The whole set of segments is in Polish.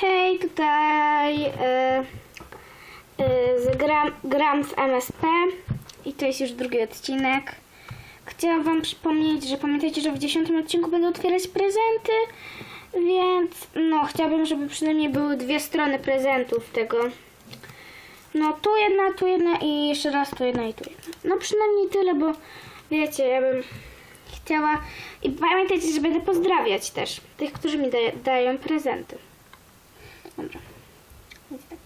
Hej, tutaj e, z gram, gram w MSP i to jest już drugi odcinek. Chciałam Wam przypomnieć, że pamiętajcie, że w dziesiątym odcinku będę otwierać prezenty, więc no chciałabym, żeby przynajmniej były dwie strony prezentów tego. No tu jedna, tu jedna i jeszcze raz tu jedna i tu jedna. No przynajmniej tyle, bo wiecie, ja bym chciała... I pamiętajcie, że będę pozdrawiać też tych, którzy mi dają prezenty. Dobra. Więc tak.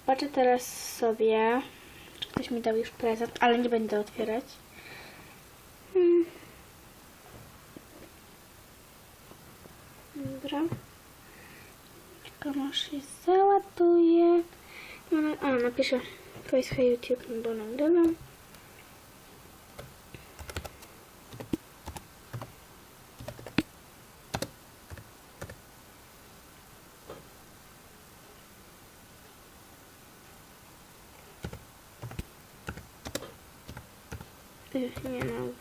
Zobaczę teraz sobie, czy ktoś mi dał już prezent, ale nie będę otwierać. Hmm. Dobra. Czekam aż się załaduje. No, no, a, napiszę Voice YouTube, bo nagrywam. Ech, nie na odwrót.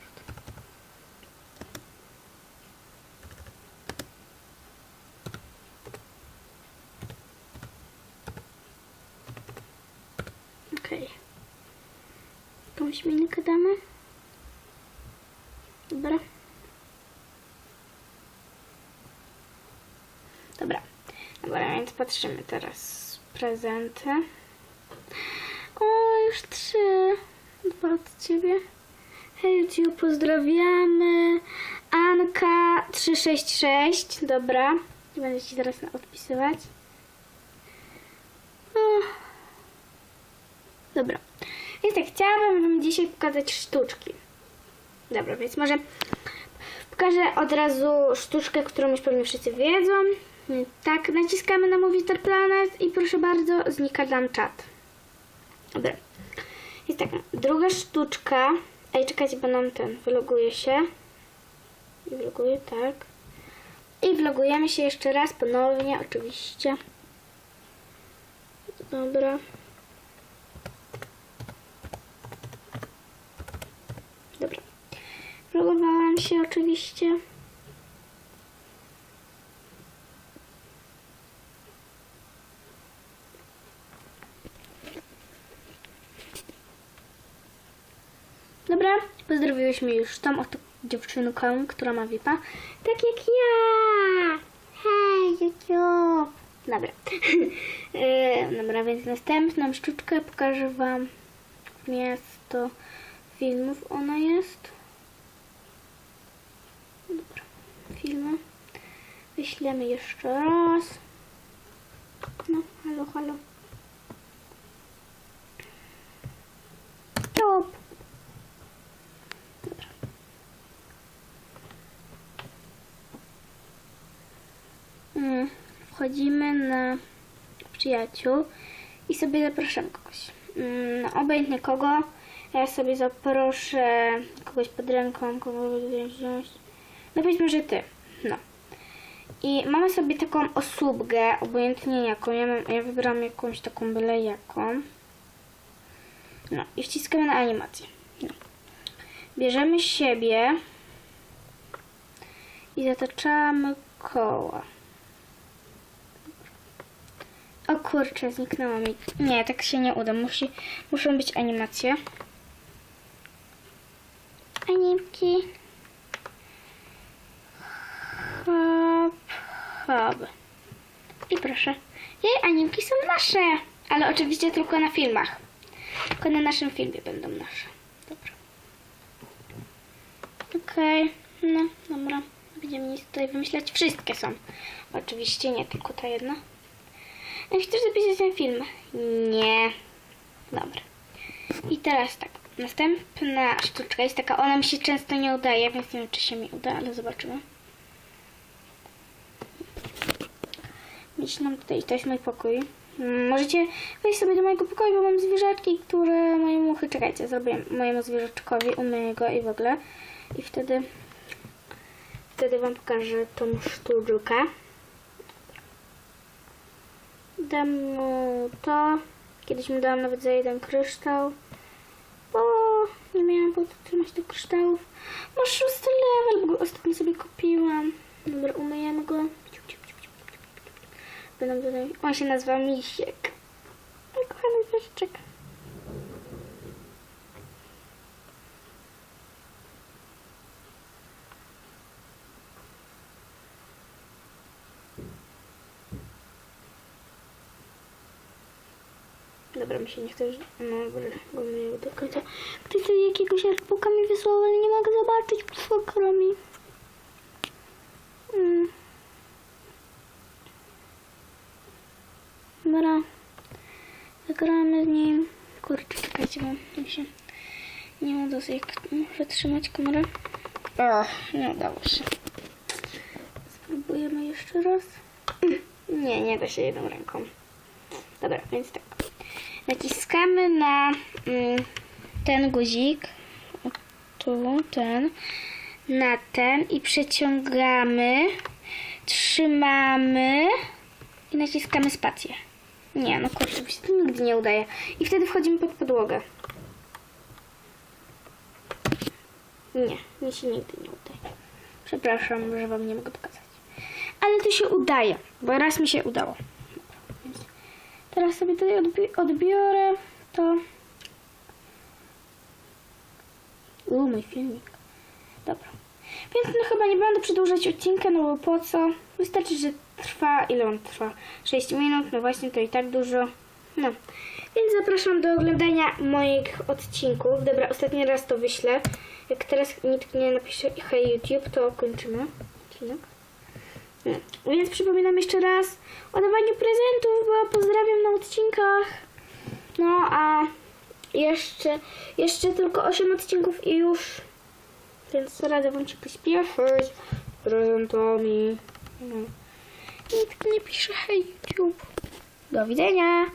Okej. Jakąś minkę damy? Dobra. Dobra. Dobra, więc patrzymy teraz. Prezenty. O, już trzy. Dwa od ciebie. Hej, Ciu, pozdrawiamy. Anka 366. Dobra. Będę ci zaraz odpisywać. O. Dobra. Więc tak, chciałabym Wam dzisiaj pokazać sztuczki. Dobra, więc może pokażę od razu sztuczkę, którą już pewnie wszyscy wiedzą. Tak, naciskamy na Movie Star Planet i proszę bardzo, znika nam czat. Dobra. Jest tak, druga sztuczka. Ej, czekajcie, bo nam ten, wyloguje się. I vloguję, tak. I vlogujemy się jeszcze raz, ponownie, oczywiście. Dobra. Dobra. Vlogowałam się oczywiście. Dobra, pozdrowiłyśmy już tą oto dziewczynkę, która ma VIPa. Tak jak ja! Hej, YouTube! Dobra. E, Dobra, więc następną sztuczkę pokażę Wam miasto filmów. Ona jest. Dobra, filmy. Wyślemy jeszcze raz. No, halo, halo. Stop. Dobra. Mm, Wchodzimy na przyjaciół i sobie zapraszamy kogoś. Mm, No, obojętnie kogo. Ja sobie zaproszę kogoś pod ręką, kogo wziąć. No powiedzmy, że ty. No. I mamy sobie taką osóbkę, obojętnie jaką. Ja, mam, ja wybrałam jakąś taką byle jaką. No i wciskamy na animację. No. Bierzemy siebie i zataczamy koła. O kurczę, zniknęła mi. Nie, tak się nie uda. Musi, muszą być animacje. Animki. Hop, hop. I proszę. Jej, animki są nasze. Ale oczywiście tylko na filmach. Tylko na naszym filmie będą nasze. Dobra. Okej, no dobra. Będziemy nic tutaj wymyślać. Wszystkie są. Oczywiście nie tylko ta jedna. Jak chcesz zapisać ten film? Nie. Dobra. I teraz tak. Następna sztuczka jest taka, ona mi się często nie udaje, więc nie wiem, czy się mi uda, ale zobaczymy. Myślę tutaj, to jest mój pokój. Możecie wejść sobie do mojego pokoju, bo mam zwierzaczki, które mają muchy. Czekajcie, zrobię mojemu zwierzaczkowi, umyję go i w ogóle. I wtedy, wtedy wam pokażę tą sztuczkę. Dam mu to. Kiedyś mu dałam nawet za jeden kryształ. Bo nie miałam po co tych kryształów. Masz szósty level, bo go ostatnio sobie kupiłam. Dobra, umyjemy go. tutaj... On się nazywa Misiek. Kochany zwierzyczek. Dobra, mi się nie chce. No dobra, bo mnie do końca... Ktoś tutaj jakiegoś artbooka mi wysłał, ale nie mogę zobaczyć, przykro mi. Mm. Dobra. Zagramy z nim. Kurczę, czekajcie, bo mi się nie uda sobie jak wytrzymać kamerę. Ach, nie udało się. Spróbujemy jeszcze raz. Nie, nie da się jedną ręką. Dobra, więc tak. Naciskamy na mm, ten guzik. Tu, ten. Na ten i przeciągamy. Trzymamy i naciskamy spację. Nie, no kurczę, mi się to nigdy nie udaje. I wtedy wchodzimy pod podłogę. Nie, mi się nigdy nie udaje. Przepraszam, że wam nie mogę pokazać. Ale to się udaje, bo raz mi się udało. Teraz sobie tutaj odbi odbiorę to. U, mój filmik. Dobra. Więc no chyba nie będę przedłużać odcinka, no bo po co? Wystarczy, że trwa, ile on trwa? 6 minut, no właśnie to i tak dużo. No. Więc zapraszam do oglądania moich odcinków. Dobra, ostatni raz to wyślę. Jak teraz nikt nie napisze hej YouTube, to kończymy odcinek. No. Więc przypominam jeszcze raz o dawaniu prezentów, bo pozdrawiam na odcinkach. No a jeszcze, jeszcze tylko 8 odcinków i już. Więc radzę wam się pośpieszyć prezentami. No. Nikt nie pisze hej YouTube. Do widzenia.